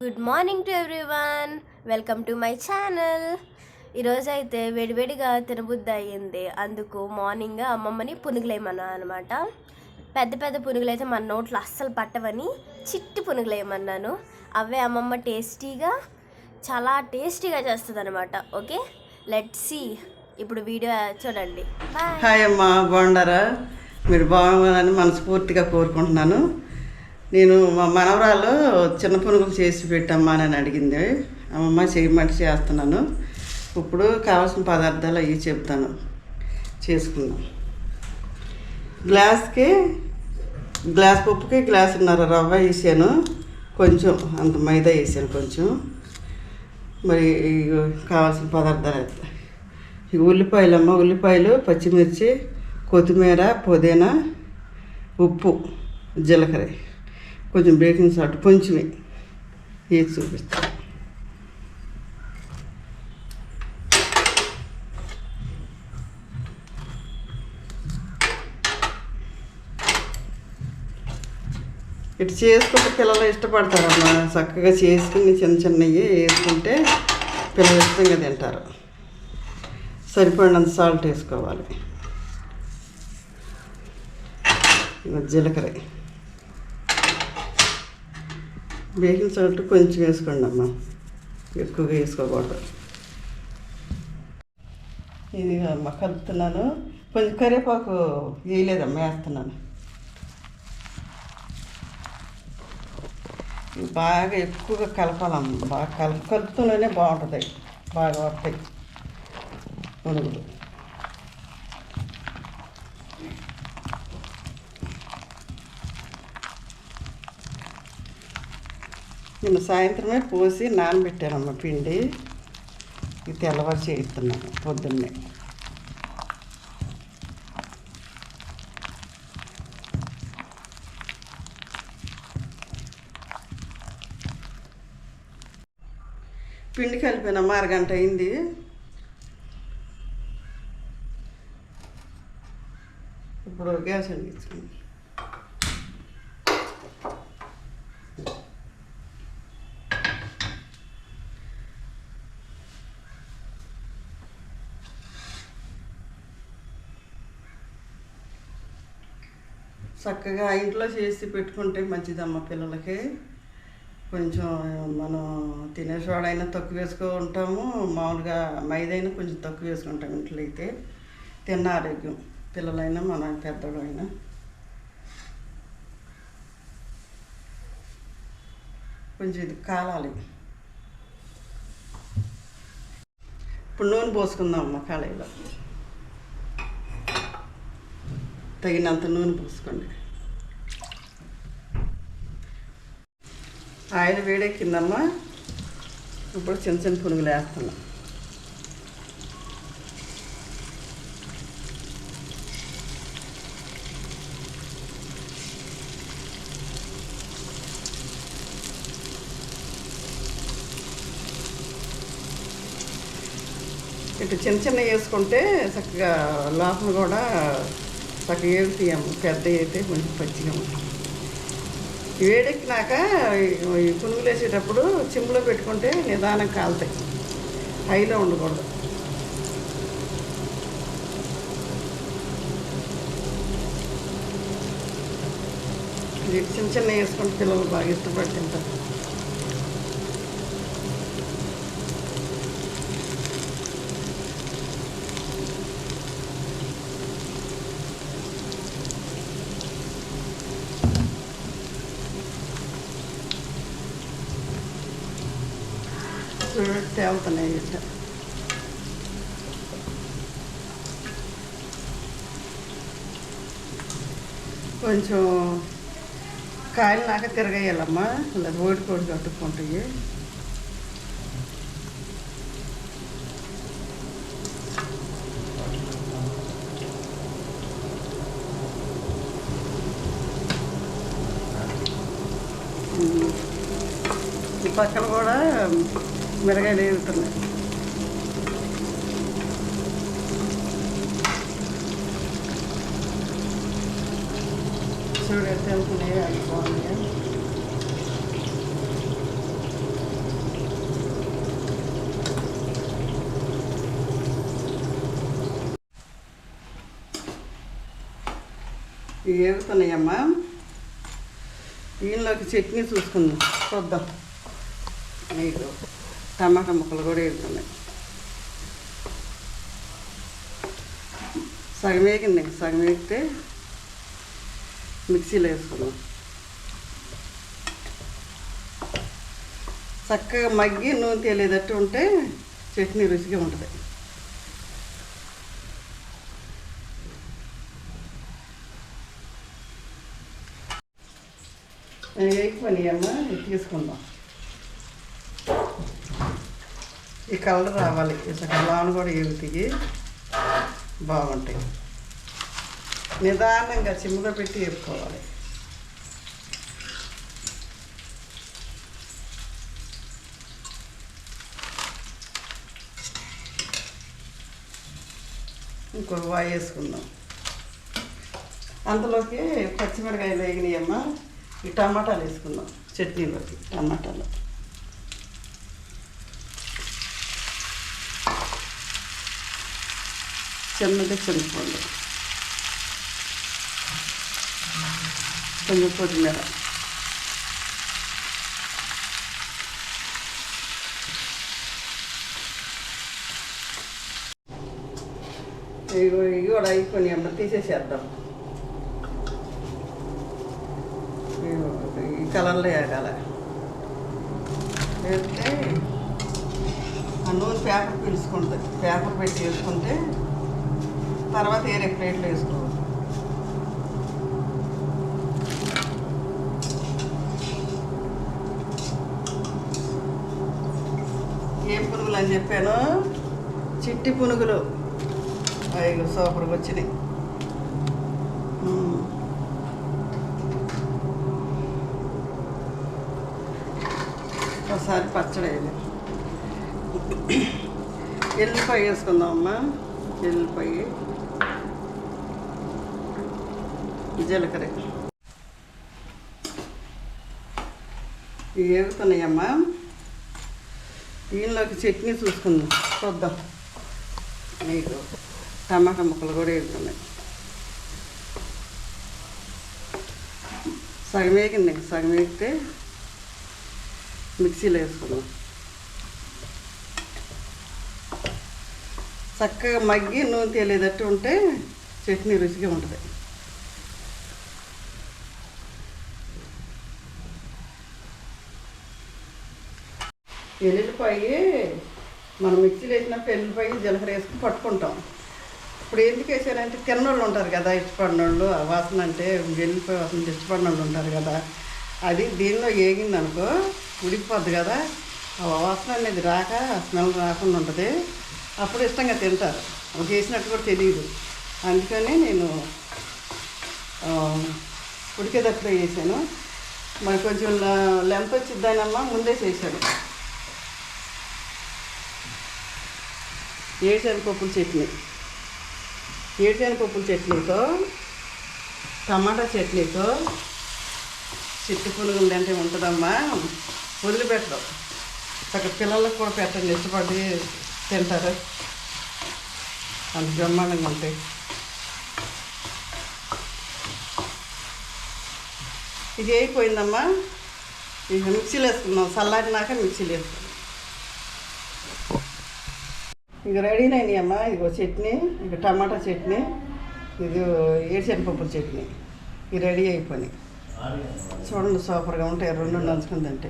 Good morning to everyone welcome to my channel ఈరోజైతే వేడివేడిగా తినబుద్ధి అయ్యింది అందుకు మార్నింగ్ అమ్మమ్మని పునుగులేయమన్నా అనమాట పెద్ద పెద్ద పునుగులు అయితే మన నోట్లో అస్సలు పట్టవని చిట్టి పునుగులేయమన్నాను. అవే అమ్మమ్మ టేస్టీగా చాలా టేస్టీగా చేస్తుంది అనమాట ఓకే? లెట్ సి ఇప్పుడు వీడియో చూడండి. హాయ్ అమ్మా బాగున్నారా? మీరు బాగున్నారని మనస్ఫూర్తిగా కోరుకుంటున్నాను. నేను మా మనవరాలు చిన్న పునుగులు చేసి పెట్టమ్మా అని అడిగింది. అమ్మమ్మ చేయమంటే చేస్తున్నాను. ఇప్పుడు కావాల్సిన పదార్థాలు అవి చెప్తాను. చేసుకుందాం. గ్లాస్కి గ్లాస్ పప్పుకి గ్లాసున్నర రవ్వ వేసాను. కొంచెం అంత మైదా వేసాను కొంచెం. మరి కావాల్సిన పదార్థాలు అయితే. ఉల్లిపాయలు అమ్మ ఉల్లిపాయలు పచ్చిమిర్చి కొత్తిమీర పుదీనా ఉప్పు జీలకర్ర. కొంచెం బేకింగ్ సాల్ట్ కొంచెమే. వేసి చూపిస్తాను ఇటు చేసుకుంటే పిల్లలు ఇష్టపడతారమ్మా. చక్కగా చేసుకుని చిన్న చిన్నవి వేసుకుంటే పిల్లలు ఇష్టంగా తింటారు. సరిపడినంత సాల్ట్ వేసుకోవాలి. జీలకర్ర. బేకింగ్ సాల్ట్ కొంచెం వేసుకోండి అమ్మా. ఎక్కువగా వేసుకోకూడదు. ఇది అమ్మ కలుపుతున్నాను. కొంచెం కరివేపాకు వేయలేదమ్మా వేస్తున్నాను. బాగా ఎక్కువగా కలపాలమ్మ. బాగా కలుపు కలుపుతూనే బాగుంటుంది. బాగా వస్తాయి. పునుగులు నిన్న సాయంత్రమే పోసి నానబెట్టానమ్మ పిండి. ఇది తెల్లవారు చేయిస్తున్నాను పొద్దున్నే. పిండి కలిపినమ్మ అరగంట అయింది. ఇప్పుడు గ్యాస్ అందించుకుంది చక్కగా ఇంట్లో చేసి పెట్టుకుంటే మంచిదమ్మ పిల్లలకి. కొంచెం మనం తినే సోడైనా తక్కువ వేసుకుంటాము మామూలుగా మైదైనా కొంచెం తక్కువ వేసుకుంటాం ఇంట్లో అయితే. తిన్న ఆరోగ్యం. పిల్లలైనా మన పెద్దవాళ్ళైనా కొంచెం ఇది కాలాలి. ఇప్పుడు నూనె పోసుకుందాం అమ్మ కళాయిలో తగినంత నూనె పోసుకోండి. ఆయిల్ వేడెక్కిందమ్మా. ఇప్పుడు చిన్న చిన్న పునుగులు వేస్తున్నాం. ఇటు చిన్న చిన్న వేసుకుంటే చక్కగా లోపల కూడా చక్కగా తీయము పెద్ద అయితే కొంచెం పచ్చిగా ఉంటుంది. వేడెక్కినాక ఈ పునుగులు వేసేటప్పుడు చిమ్లో పెట్టుకుంటే నిదానం కాలుతాయి. హైలో ఉండకూడదు. ఇది చిన్న చిన్న వేసుకుంటే పిల్లలు బాగా ఇష్టపడి తింటారు. చూడండి తేలుతున్నాయి ఇట్లా కొంచెం కాయలు నాక తిరగేయాలమ్మా ఇలా ఓడి కోడి కట్టుకుంటాయి ఈ పక్కన కూడా మిరగాయలు వేగుతున్నాయి చూడు ఎంత వెళ్తున్నాయి అవి బాగున్నాయి? ఇవి వేగుతున్నాయమ్మా దీనిలోకి చట్నీ చూసుకుందాం. చూద్దాం. మీకు టమాటా ముక్కలు కూడా వేగుతున్నాయి సగం వేగింది సగం వేగితే మిక్సీలో వేసుకున్నాం. చక్కగా మగ్గి నూనె తేలేదట్టు ఉంటే చట్నీ రుచిగా ఉంటుంది. వేగిపోయి పని ఇది తీసుకుందాం. ఈ కలర్ రావాలి. ఇసక లోన కూడా ఎగుతాయి బాగుంటాయి. నిదానంగా చిమ్ముగా పెట్టి వేపుకోవాలి. ఇంకో వాయి వేసుకుందాం. అంతలోకి పచ్చిమిరకాయలు వేగినాయమ్మ. ఈ టమాటాలు వేసుకుందాం. చట్నీలోకి టమాటాలు. చిన్నది చింతపండు. కొంచెం కొత్తిమీర. ఇవి కూడా అయిపోయి అమ్మ తీసేసేద్దాం. ఈ కలర్లో వేగాల వేస్తే ఆ నూనె పేపర్ పిలుచుకుంటుంది. పేపర్ పెట్టి వేసుకుంటే తర్వాత వేరే ప్లేట్లో వేసుకోవచ్చు ఏం పునుగులు అని చెప్పాను? చిట్టి పునుగులు. అవి సూపర్గా వచ్చినాయి. ఒకసారి పచ్చడి వేయాలి ఎల్లిపాయ వేసుకుందాం అమ్మా ఎల్లిపాయ. జీలకర్ర ఇవి వేగుతున్నాయమ్మా దీనిలోకి చట్నీ చూసుకుందాం. చూద్దాం. మీకు టమాటా ముక్కలు కూడా వేగుతున్నాయి సగం వేగింది. సగం వేగితే మిక్సీలో వేసుకుందాం. చక్కగా మగ్గి నూనె తేలేదట్టు ఉంటే చట్నీ రుచిగా ఉంటుంది. ఎల్లుల్లిపాయి మనం మిక్సీలో వేసినప్పుడు ఎల్లుల్లిపాయి జీలకర్ర వేసుకుని పట్టుకుంటాం. ఇప్పుడు ఎందుకు వేసారంటే తిన్నోళ్ళు ఉంటారు కదా ఇష్టపడినోళ్ళు ఆ వాసన అంటే వెల్లిపాయ వాసన ఇష్టపడిన వాళ్ళు ఉంటారు కదా. అది దీనిలో వేగింది అనుకో ఉడికిపోద్ది కదా. ఆ వాసన అనేది రాక స్మెల్ రాకుండా ఉంటుంది. అప్పుడు ఇష్టంగా తింటారు. అది చేసినట్టు కూడా తెలియదు. అందుకని నేను ఉడికేటప్పుడే చేశాను మరి కొంచెం లెంత్ వచ్చిద్దానమ్మా ముందే చేశాను. ఏడుశనగపప్పుల చట్నీ. ఏడుశనగపప్పుల చట్నీతో టమాటా చట్నీతో చిట్టు పునుగులు ఉంటుందమ్మా. వదిలిపెట్టడం చక్కగా పిల్లలకు కూడా పెట్టండి. ఇష్టపడి తింటారు. అంత బ్రహ్మాండంగా ఉంటాయి. ఇది అయిపోయిందమ్మా. ఇక మిక్సీలు వేసుకుందాం. చల్లారినాక మిక్సీలు వేసుకుందాం. ఇక రెడీనైనాయి అమ్మా. ఇదిగో చట్నీ ఇక టమాటా చట్నీ ఇది ఏడుశనగపప్పుల చట్నీ. ఇవి రెడీ అయిపోయినాయి. చూడండి సూపర్గా ఉంటాయి. రెండు నంచుకుందంటే